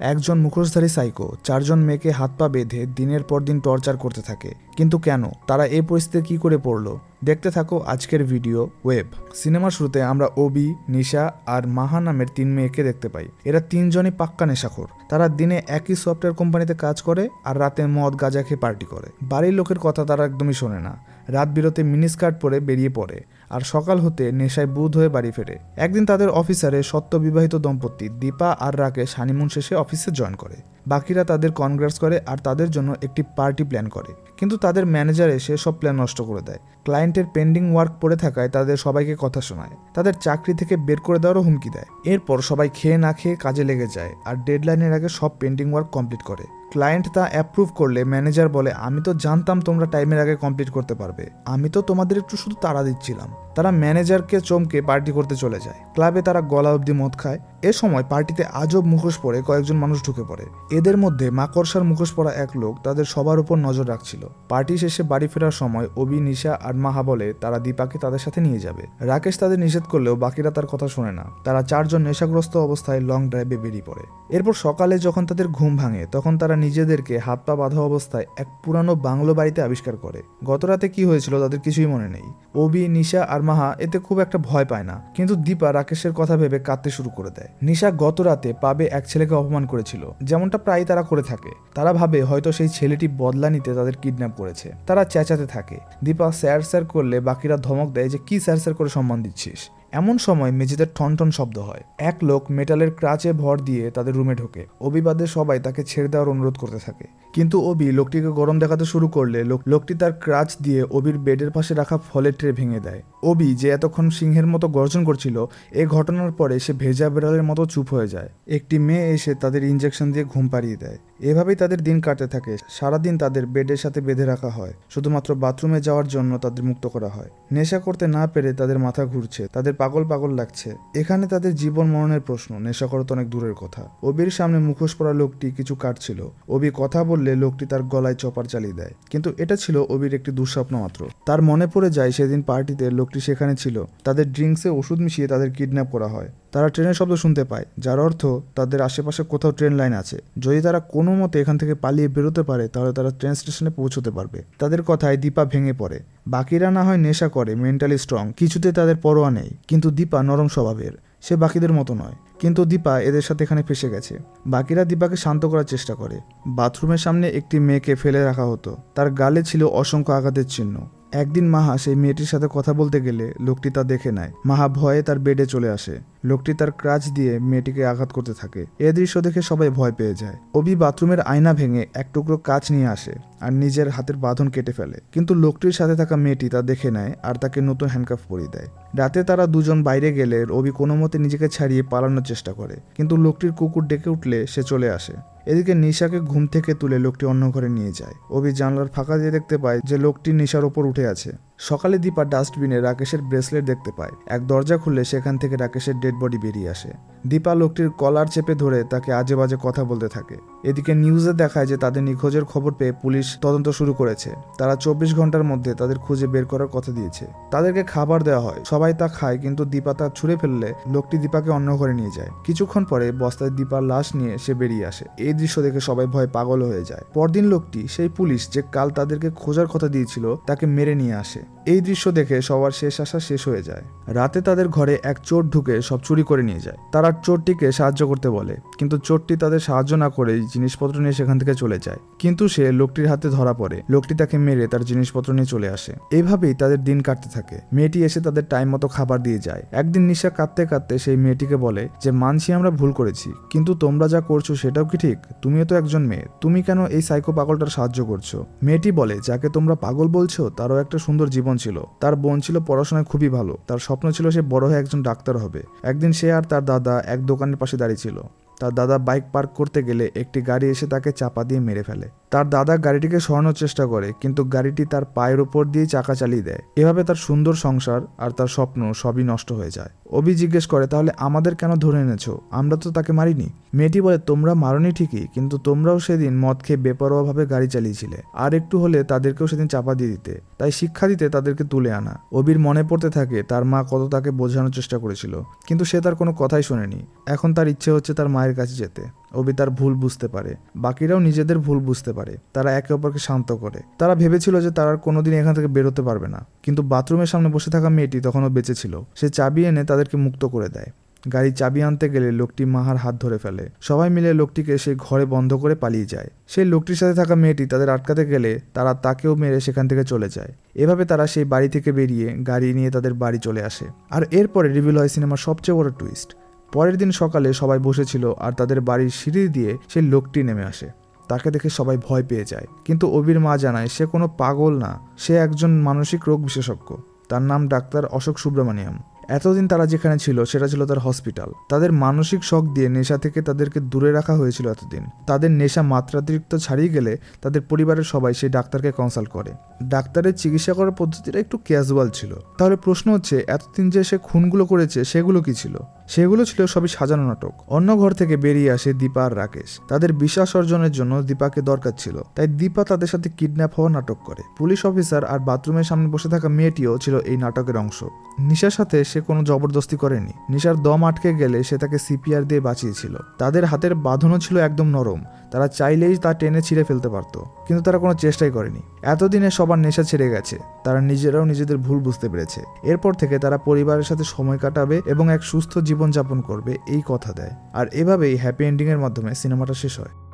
একজন মুখোশধারী সাইকো, চারজন মেয়েকে হাত পা বেঁধে দিনের পর দিন টর্চার করতে থাকে। কিন্তু কেন? তারা এই পরিস্থিতি কি করে পড়ল? দেখতে থাকো আজকের ভিডিও ওয়েব। সিনেমার শুরুতে আমরা ওবি, নিশা আর মাহা নামের তিন মেয়েকে দেখতে পাই। এরা তিনজনই পাক্কা নেশাখোর। তারা দিনে একই সফটওয়্যার কোম্পানিতে কাজ করে আর রাতে মদ, গাঁজা খেয়ে পার্টি করে। বাড়ির লোকের কথা তারা একদমই শোনে না। রাত বিরতে মিনিস্কার্ট পরে বেরিয়ে পড়ে। আর সকাল হতে নেশায় বুধ হয়ে বাড়ি ফেরে। একদিন তাদের অফিসারে সত্য বিবাহিত দম্পতি দীপা আর রাকেশ হানিমুন শেষে অফিসে জয়েন করে। বাকিরা তাদের কনগ্রেস করে আর তাদের জন্য একটি পার্টি প্ল্যান করে। কিন্তু তাদের ম্যানেজার এসে সব প্ল্যান নষ্ট করে দেয়। ক্লায়েন্টের পেন্ডিং ওয়ার্ক পড়ে থাকায় তাদের সবাইকে কথা শোনায়। তাদের চাকরি থেকে বের করে দেওয়ারও হুমকি দেয়। এরপর সবাই খেয়ে না খেয়ে কাজে লেগে যায় আর ডেডলাইনের আগে সব পেন্ডিং ওয়ার্ক কমপ্লিট করে। ক্লায়েন্ট তা অ্যাপ্রুভ করলে ম্যানেজার বলে, আমি তো জানতাম তোমরা টাইমের আগে কমপ্লিট করতে পারবে। আমি তো তোমাদের একটু শুধু তাড়া দিচ্ছিলাম। তারা ম্যানেজারকে চমকে পার্টি করতে চলে যায়। ক্লাবে তারা গলা অবধি মদ খায়। এ সময় পার্টিতে আজব মুখোশ পরে কয়েকজন মানুষ ঢুকে পড়ে। এদের মধ্যে মাকড়সার মুখোশ পরা এক লোক তাদের সবার উপর নজর রাখছিল। পার্টি শেষে বাড়ি ফেরার সময় অবি, নিশা আর মাহা বলে তারা দীপাকে তাদের সাথে নিয়ে যাবে। রাকেশ তাদের নিষেধ করলেও বাকিরা তার কথা শোনে না। তারা চারজন নেশাগ্রস্ত অবস্থায় লং ড্রাইভে বেরিয়ে পড়ে। এরপর সকালে যখন তাদের ঘুম ভাঙে, তখন তারা নিজেদেরকে হাত পা বাঁধা অবস্থায় এক পুরানো বাংলো বাড়িতে আবিষ্কার করে। গত রাতে কি হয়েছিল তাদের কিছুই মনে নেই। অবি, নিশা আর মাহা এতে খুব একটা ভয় পায় না। কিন্তু দীপা রাকেশের কথা ভেবে কাঁদতে শুরু করে দেয়। নিশা গত রাতে পাবে এক ছেলেকে অপমান করেছিল। যেমনটা প্রায় তারা করে থাকে। তারা ভাবে হয়তো সেই ছেলেটি বদলা নিতে তাদের কিডন্যাপ করেছে। তারা চেঁচাতে থাকে। দীপা স্যার স্যার করলে বাকিরা ধমক দেয় যে, কি স্যার স্যার করে সম্মান দিচ্ছিস? এমন সময় মেঝেতে ঠন ঠন শব্দ হয়। এক লোক মেটালের ক্রাচে ভর দিয়ে তাদের রুমে ঢোকে। অবিবাদে সবাই তাকে ছেড়ে দেওয়ার অনুরোধ করতে থাকে। কিন্তু অবি লোকটিকে গরম দেখাতে শুরু করলে লোকটি তার ক্রাচ দিয়ে অবির বেডের পাশে রাখা ফলের ট্রে ভেঙে দেয়। অবি যে এতক্ষণ সিংহের মতো গর্জন করছিল, এ ঘটনার পরে সে ভেজা বেড়ালের মতো চুপ হয়ে যায়। একটি মেয়ে এসে তাদের ইঞ্জেকশন দিয়ে ঘুম পাড়িয়ে দেয়। এভাবেই তাদের দিন কাটতে থাকে। সারাদিন তাদের বেডের সাথে বেঁধে রাখা হয়। শুধুমাত্র বাথরুমে যাওয়ার জন্য তাদের মুক্ত করা হয়। নেশা করতে না পেরে তাদের মাথা ঘুরছে। তাদের পাগল পাগল লাগছে। এখানে তাদের জীবন মরণের প্রশ্ন নেশা করত অনেক দূরের কথা। অবির সামনে মুখোশ পরা লোকটি কিছু কাটছিল। অবি কথা বললে লোকটি তার গলায় চপার চালিয়ে দেয়। কিন্তু এটা ছিল অবির একটি দুঃস্বপ্ন মাত্র। তার মনে পড়ে যায় সেদিন পার্টিতে লোকটি সেখানে ছিল। তাদের ড্রিঙ্কসে ওষুধ মিশিয়ে তাদের কিডন্যাপ করা হয়। তারা ট্রেনের শব্দ শুনতে পায়, যার অর্থ তাদের আশেপাশে কোথাও ট্রেন লাইন আছে। যদি তারা কোনো মতে এখান থেকে পালিয়ে বেরোতে পারে, তাহলে তারা ট্রেন স্টেশনে পৌঁছতে পারবে। তাদের কথায় দীপা ভেঙে পড়ে। বাকিরা না হয় নেশা করে, মেন্টালি স্ট্রং। কিছুতে তাদের পরোয়া নেই, কিন্তু দীপা নরম স্বভাবের। সে বাকিদের মতো নয়। কিন্তু দীপা এদের সাথে এখানে ফেসে গেছে। বাকিরা দীপাকে শান্ত করার চেষ্টা করে। বাথরুমের সামনে একটি মেয়েকে ফেলে রাখা হতো। তার গালে ছিল অসংখ্য আঘাতের চিহ্ন। একদিন মাহা সেই মেয়েটির সাথে কথা বলতে গেলে লোকটি তা দেখে নেয়। মাহা ভয়ে তার বেডে চলে আসে। লোকটি তার ক্রাচ দিয়ে মেয়েটিকে আঘাত করতে থাকে। এ দৃশ্য দেখে সবাই ভয় পেয়ে যায়। অবি বাথরুমের আয়না ভেঙে এক টুকরো কাচ নিয়ে আসে আর নিজের হাতের বাঁধন কেটে ফেলে। কিন্তু লোকটির সাথে থাকা মেয়েটি তা দেখে নেয় আর তাকে নতুন হ্যান্ডকাফ পরিয়ে দেয়। রাতে তারা দুজন বাইরে গেলে রবি কোনো মতে নিজেকে ছাড়িয়ে পালানোর চেষ্টা করে। কিন্তু লোকটির কুকুর ডেকে উঠলে সে চলে আসে। এদিকে নিশাকে ঘুম থেকে তুলে লোকটি অন্য ঘরে নিয়ে যায়। অভি জানলার ফাঁকা দিয়ে দেখতে পায় যে লোকটি নিশার ওপর উঠে আছে। সকালে দীপা ডাস্টবিনে রাকেশের ব্রেসলেট দেখতে পায়। এক দরজা খুললে সেখান থেকে রাকেশের ডেড বডি বেরিয়ে আসে। দীপা লোকটির কলার চেপে ধরে তাকে আজে বাজে কথা বলতে থাকে। এদিকে নিউজে দেখায় যে তাদের নিখোঁজের খবর পেয়ে পুলিশ তদন্ত শুরু করেছে। তারা চব্বিশ ঘণ্টার মধ্যে তাদের খুঁজে বের করার কথা দিয়েছে। তাদেরকে খাবার দেওয়া হয়, সবাই তা খায় কিন্তু দীপা তা ছুঁড়ে ফেললে লোকটি দীপাকে অন্য ঘরে নিয়ে যায়। কিছুক্ষণ পরে বস্তায় দীপার লাশ নিয়ে সে বেরিয়ে আসে। এই দৃশ্য দেখে সবাই ভয় পাগল হয়ে যায়। পরদিন লোকটি, সেই পুলিশ যে কাল তাদেরকে খোঁজার কথা দিয়েছিল, তাকে মেরে নিয়ে আসে। এই দৃশ্য দেখে সবার শেষ আশা শেষ হয়ে যায়। রাতে তাদের ঘরে এক চোর ঢুকে সব চুরি করে নিয়ে যায়। তারা চোরটিকে সাহায্য করতে বলে। কিন্তু চোরটি তাদের সাহায্য না করেই জিনিসপত্র নিয়ে সেখান থেকে চলে যায়। কিন্তু সে লোকটির হাতে ধরা পড়ে। লোকটি তাকে মেরে তার জিনিসপত্র নিয়ে চলে আসে। এইভাবেই তাদের দিন কাটতে থাকে। মেয়েটি এসে তাদের টাইম মতো খাবার দিয়ে যায়। একদিন নিশা কাঁদতে কাঁদতে সেই মেয়েটিকে বলে যে, মানছি আমরা ভুল করেছি। কিন্তু তোমরা যা করছ সেটাও কি ঠিক? তুমিও তো একজন মেয়ে। তুমি কেন এই সাইকো পাগলটার সাহায্য করছ? মেয়েটি বলে, যাকে তোমরা পাগল বলছো, তারও একটা সুন্দর জীবন ছিল। তার বোন ছিল পড়াশোনায় খুবই ভালো। তার স্বপ্ন ছিল সে বড় হয়ে একজন ডাক্তার হবে। একদিন সে আর তার দাদা এক দোকানের পাশে দাঁড়িয়ে ছিল। তার দাদা বাইক পার্ক করতে গেলে একটি গাড়ি এসে তাকে চাপা দিয়ে মেরে ফেলে। তার দাদা গাড়িটিকে সরানোর চেষ্টা করে, কিন্তু গাড়িটি তার পায়ের ওপর দিয়ে চাকা চালিয়ে দেয়। এভাবে তার সুন্দর সংসার আর তার স্বপ্ন সবই নষ্ট হয়ে যায়। অভি জিজ্ঞেস করে, তাহলে আমাদের কেন ধরে এনেছো? আমরা তো তাকে মারিনি। মেয়েটি বলে, তোমরা মারনি ঠিকই, কিন্তু তোমরাও সেদিন মদ খেয়ে বেপরোয়াভাবে গাড়ি চালিয়েছিলে। আর একটু হলে তাদেরকেও সেদিন চাপা দিয়ে দিতে। তাই শিক্ষা দিতে তাদেরকে তুলে আনা। অবির মনে পড়তে থাকে, তার মা কত তাকে বোঝানোর চেষ্টা করেছিল, কিন্তু সে তার কোনো কথাই শোনেনি। এখন তার ইচ্ছে হচ্ছে তার মায়ের কাছে যেতে। অবি তার ভুল বুঝতে পারে। বাকিরাও নিজেদের ভুল বুঝতে পারে। তারা একে অপরকে শান্ত করে। তারা ভেবেছিল যে তারা কোনোদিন এখান থেকে বেরোতে পারবে না। কিন্তু বাথরুমের সামনে বসে থাকা মেয়েটি তখনও বেঁচে ছিল। সে চাবি এনে তাদেরকে মুক্ত করে দেয়। গাড়ি চাবি আনতে গেলে লোকটি মাহার হাত ধরে ফেলে। সবাই মিলে লোকটিকে সেই ঘরে বন্ধ করে পালিয়ে যায়। সেই লোকটির সাথে থাকা মেয়েটি তাদের আটকাতে গেলে তারা তাকেও মেরে সেখান থেকে চলে যায়। এভাবে তারা সেই বাড়ি থেকে বেরিয়ে গাড়ি নিয়ে তাদের বাড়ি চলে আসে। আর এরপরে রিভিল হয় সিনেমার সবচেয়ে বড় টুইস্ট পরের দিন সকালে সবাই বসেছিল আর তাদের বাড়ির সিঁড়ি দিয়ে সেই লোকটি নেমে আসে। তাকে দেখে সবাই ভয় পেয়ে যায়। কিন্তু অবির মা জানায়, সে কোনো পাগল না। সে একজন মানসিক রোগ বিশেষজ্ঞ। তার নাম ডাক্তার অশোক সুব্রমণিয়াম। এতদিন তারা যেখানে ছিল, সেটা ছিল তার হসপিটাল। তাদের মানসিক শখ দিয়ে নেশা থেকে তাদেরকে দূরে রাখা হয়েছিল এতদিন। তাদের নেশা মাত্রাতিরিক্ত ছাড়িয়ে গেলে তাদের পরিবারের সবাই সেই ডাক্তারকে কনসাল্ট করে। ডাক্তারের চিকিৎসা করার পদ্ধতিটা একটু ক্যাজুয়াল ছিল। তাহলে প্রশ্ন হচ্ছে, এতদিন যে সে খুনগুলো করেছে, সেগুলো কি ছিল? সেগুলো ছিল সবই সাজানো নাটক। অন্য ঘর থেকে বেরিয়ে আসে দীপা আর রাকেশ। তাদের বিশ্বাস অর্জনের জন্য দীপাকে দরকার ছিল। তাই দীপা তাদের সাথে কিডন্যাপ হওয়ার নাটক করে। পুলিশ অফিসার আর বাথরুমের সামনে বসে থাকা মেয়েটিও ছিল এই নাটকের অংশ। নিশার সাথে সে কোনো জবরদস্তি করেনি। নিশার দম আটকে গেলে সে তাকে সিপিআর দিয়ে বাঁচিয়েছিল। তাদের হাতের বাঁধনও ছিল একদম নরম। তারা চাইলেই তা টেনে ছিঁড়ে ফেলতে পারত। কিন্তু তারা কোনো চেষ্টাই করেনি। এতদিনে সবার নেশা ছেড়ে গেছে। তারা নিজেরাও নিজেদের ভুল বুঝতে পেরেছে। এরপর থেকে তারা পরিবারের সাথে সময় কাটাবে এবং এক সুস্থ জীবনযাপন করবে এই কথা দেয়। আর এভাবেই হ্যাপি এন্ডিংয়ের মাধ্যমে সিনেমাটা শেষ হয়।